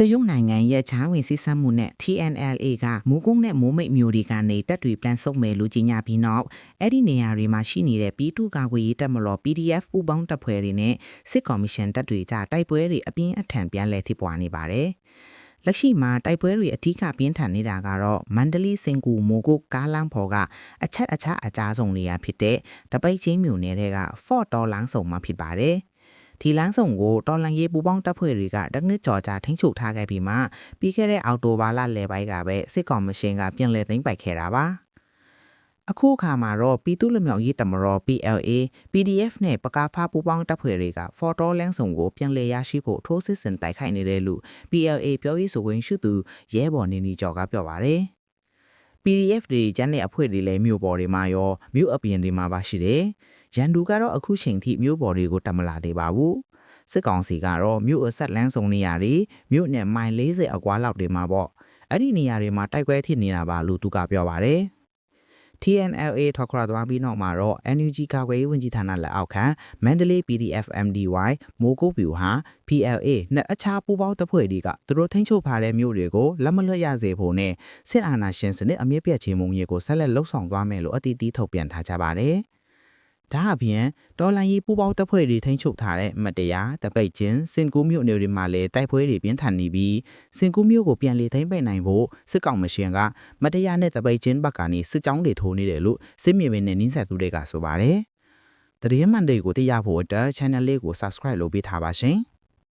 တရုတ်နိုင်ငံရဲ့ချားဝင်စစ်ဆမ်းမှုနဲ့ TNLA ကမူကုန်းနဲ့မိုးမိတ်မျိုးတွေကနေတပ်တွေပြန်ဆုတ်မယ်လို့ကြေညာပြီးနောက်အဲ့ဒီနေရာတွေမှာရှိနေတဲ့ပြည်သူ့ကာကွယ်ရေးတပ်မတော် PDF ပူးပေါင်းတပ်ဖွဲ့တွေနဲ့စစ်ကော်မရှင်တပ်တွေကြားတိုက်ပွဲတွေအပြင်းအထန်ပြန်လည်ဖြစ်ပွားနေပါတယ်။လက်ရှိမှာတိုက်ပွဲတွေအထူးပြင်းထန်နေတာကတော့မန္တလေးစင်ကူမိုကိုကားလမ်းပေါ်ကအချက်အခြားအကြားဆုံးနေရာဖြစ်တဲ့တပိတ်ချင်းမြို့နယ်တွေက Fort တော်လမ်းဆောင်မှာဖြစ်ပါတယ်။ ဒီလမ်းဆောင်ကိုတော်လန်ရေးပူပေါင်းတပ်ဖွဲ့တွေကတနစ်ကြော်ကြာထိန်းချုပ်ထားခဲ့ပြီးမှပြီးခဲ့တဲ့အောက်တိုဘာလလယ်ပိုင်းကပဲစစ်ကောင်မရှင်ကပြန်လည်သိမ်းပိုက်ခဲ့တာပါအခုအခါမှာတော့ပြည်သူ့လူမျိုးရေးတမတော် PLA PDF နဲ့ပကားဖားပူပေါင်းတပ်ဖွဲ့တွေက Photo လမ်းဆောင်ကိုပြန်လည်ရရှိဖို့ထိုးစစ်ဆင်တိုက်ခိုက်နေတယ်လို့ PLA ပြောရေးဆိုခွင့်ရှိသူရဲဘော်နေနီကျော်ကပြောပါတယ် PDF တွေကျန်းတဲ့အဖွဲ့တွေလည်းမြို့ပေါ်တွေမှာရောမြို့အပြင်တွေမှာပါရှိတယ်။ ရန်သူကတော့အခုချိန်ထိမြို့ပေါ်တွေကိုတမလာသေးပါဘူး။စစ်ကောင်စီကတော့မြို့အဆက်လန်းဆောင်နေရာတွေမြို့နဲ့မိုင်40အကွာလောက်တွေမှာပေါ့။အဲ့ဒီနေရာတွေမှာတိုက်ပွဲဖြစ်နေတာပါလို့သူကပြောပါတယ်။ TNLA ထွက်ခွာသွားပြီးနောက်မှာတော့ NUG ကာကွယ်ရေးဝန်ကြီးဌာနလက်အောက်ခံ Mandalay PDF MDY မိုးကုတ်ပြူဟာ PLA နဲ့အခြားပူးပေါင်းတပ်ဖွဲ့တွေကသူတို့ထိန်းချုပ်ထားတဲ့မြို့တွေကိုလက်မလွတ်ရစေဖို့နဲ့စစ်အာဏာရှင်စနစ်အမြင့်ပြတ်ချေမှုန်းရေးကိုဆက်လက်လှုပ်ဆောင်သွားမယ်လို့အတည်ပြုထုတ်ပြန်ထားကြပါတယ်။ ဒါအပြင်တော်လိုင်းရေးပူပေါင်းတပ်ဖွဲ့တွေထိန်းချုပ်ထားတဲ့မတရားတပိတ်ချင်းစင်ကူးမြို့နယ်တွေမှာလည်းတိုက်ပွဲတွေပြင်းထန်နေပြီးစင်ကူးမြို့ကိုပြန်လည်သိမ်းပိုက်နိုင်ဖို့စစ်ကောင်မရှင်ကမတရားနဲ့တပိတ်ချင်းဘက်ကနေစစ်ကြောင်းတွေထိုးနေတယ်လို့စစ်မြေပြင်နဲ့နှင်းဆက်သူတွေကဆိုပါတယ်။တရင်မှန်တွေကိုသိရဖို့အတွက် channel လေးကို subscribe လုပ်ပေးထားပါရှင်။